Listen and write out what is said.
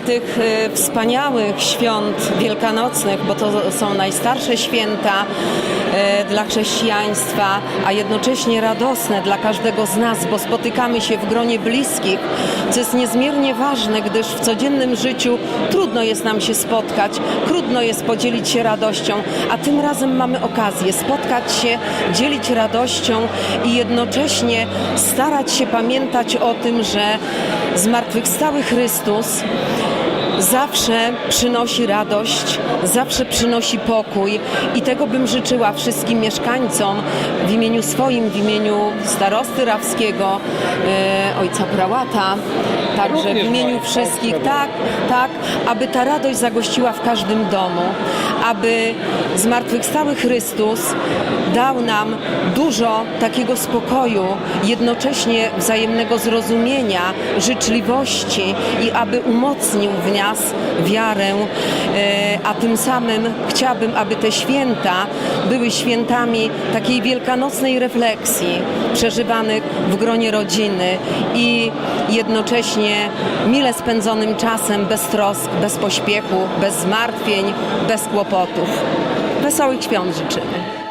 tych e, wspaniałych świąt wielkanocnych, bo to są najstarsze święta e, dla chrześcijaństwa, a jednocześnie radosne dla każdego z nas, bo spotykamy się w gronie bliskich, co jest niezmiernie ważne, gdyż w codziennym życiu trudno jest nam się spotkać, trudno jest podzielić się radością, a tym razem mamy okazję spotkać się, dzielić radością i jednocześnie starać się pamiętać o tym, że zmartwychwstały Chrystus zawsze przynosi radość, zawsze przynosi pokój i tego bym życzyła wszystkim mieszkańcom w imieniu swoim, w imieniu starosty Rawskiego, e, ojca prałata, także w imieniu wszystkich, tak, tak, tak, aby ta radość zagościła w każdym domu, aby zmartwychwstały Chrystus dał nam dużo takiego spokoju, jednocześnie wzajemnego zrozumienia, życzliwości i aby umocnił w nas wiarę, e, a tym samym chciałabym, aby te święta były świętami takiej wielkanocnej refleksji przeżywanych w gronie rodziny i jednocześnie mile spędzonym czasem bez trosk, bez pośpiechu, bez zmartwień, bez kłopotów. Wesołych świąt życzymy.